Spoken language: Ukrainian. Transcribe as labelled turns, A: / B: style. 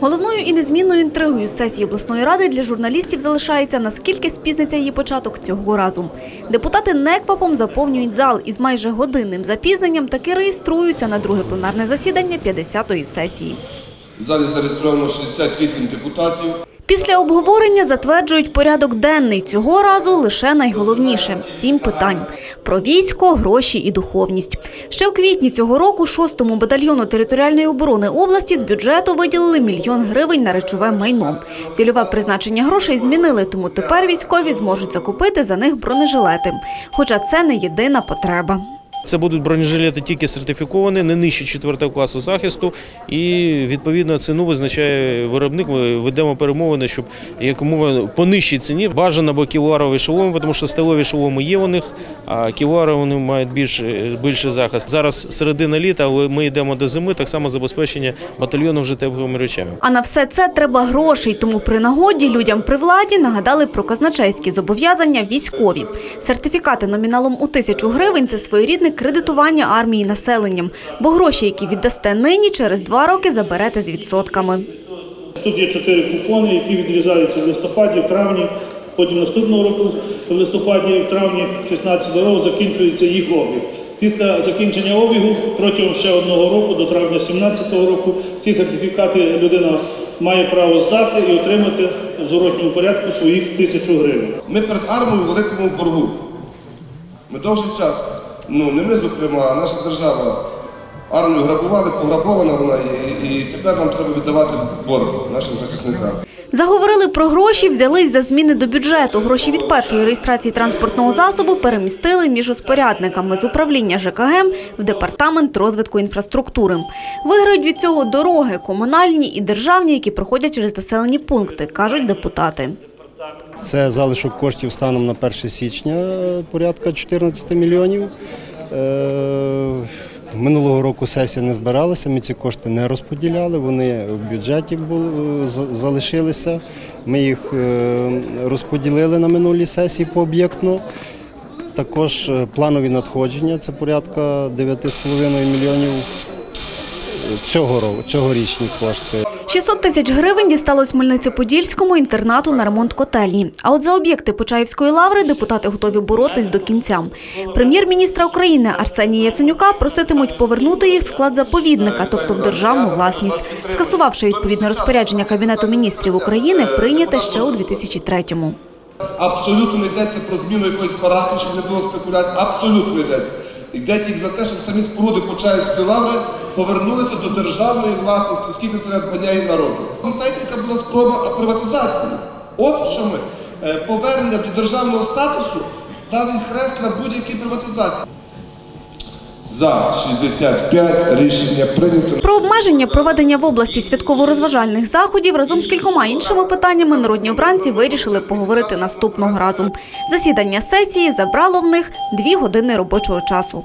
A: Головною і незмінною інтригою сесії обласної ради для журналістів залишається, наскільки спізниться її початок цього разу. Депутати неквапом заповнюють зал і з майже годинним запізненням таки реєструються на друге пленарне засідання 50-ї сесії.
B: В залі зареєстровано 68 депутатів.
A: Після обговорення затверджують порядок денний. Цього разу лише найголовніше – сім питань. Про військо, гроші і духовність. Ще в квітні цього року 6-му батальйону територіальної оборони області з бюджету виділили мільйон гривень на речове майно. Цільове призначення грошей змінили, тому тепер військові зможуть закупити за них бронежилети. Хоча це не єдина потреба.
C: Це будуть бронежилети тільки сертифіковані, не нижче 4 класу захисту, і відповідно ціну визначає виробник. Ми ведемо перемовини, щоб якомога по нижчій ціні бажано або ківарові шоломи, тому що сталеві шоломи є у них, а ківарові вони мають більш, більший захист. Зараз середина літа, але ми йдемо до зими, так само забезпечення батальйону вже тепловими речами.
A: А на все це треба грошей, тому при нагоді людям при владі нагадали про казначейські зобов'язання військові. Сертифікати номіналом у тисячу гривень – це своєрідне кредитування армії населенням, бо гроші, які віддасте нині, через два роки заберете з відсотками.
D: Тут є чотири купони, які відрізаються в листопаді, в травні. Потім наступного року в листопаді і в травні 16 року закінчується їх обіг. Після закінчення обігу протягом ще одного року, до травня 17 року, ці сертифікати людина має право здати і отримати в зворотньому порядку своїх тисячу гривень.
B: Ми перед армією в великому боргу. Ми довший час, ну не ми, зокрема, а наша держава армію грабували, пограбована вона є, і тепер нам треба віддавати борг нашим захисникам.
A: Заговорили про гроші, взялись за зміни до бюджету. Гроші від першої реєстрації транспортного засобу перемістили між розпорядниками з управління ЖКГ в департамент розвитку інфраструктури. Виграють від цього дороги, комунальні і державні, які проходять через населені пункти, кажуть депутати.
E: Це залишок коштів станом на 1 січня е, порядка 14 мільйонів. Е, Минулого року сесія не збиралася, ми ці кошти не розподіляли, вони в бюджеті були, залишилися. Ми їх е, розподілили на минулій сесії пооб'єктно. Також е, планові надходження це порядка 9,5 мільйонів е, цьогорічні кошти.
A: 600 тисяч гривень дісталось Хмельниці-Подільському інтернату на ремонт котельні. А от за об'єкти Почаївської лаври депутати готові боротись до кінця. Прем'єр-міністра України Арсенія Яценюка проситимуть повернути їх в склад заповідника, тобто в державну власність, скасувавши відповідне розпорядження Кабінету міністрів України, прийняте ще у 2003-му.
B: Абсолютно не йдеться про зміну якоїсь параграфу, щоб не було спекуляцій. Абсолютно не йдеться. Йде тільки за те, щоб самі споруди Почаївської лаври повернулися до державної власності, оскільки це надбання і народу. Пам'ятаєте, яка була спроба приватизації? От що ми е, повернення до державного статусу ставить хрест на будь-якій приватизації. За 65 рішення прийнято.
A: Про обмеження проведення в області святково-розважальних заходів разом з кількома іншими питаннями народні обранці вирішили поговорити наступного разу. Засідання сесії забрало в них дві години робочого часу.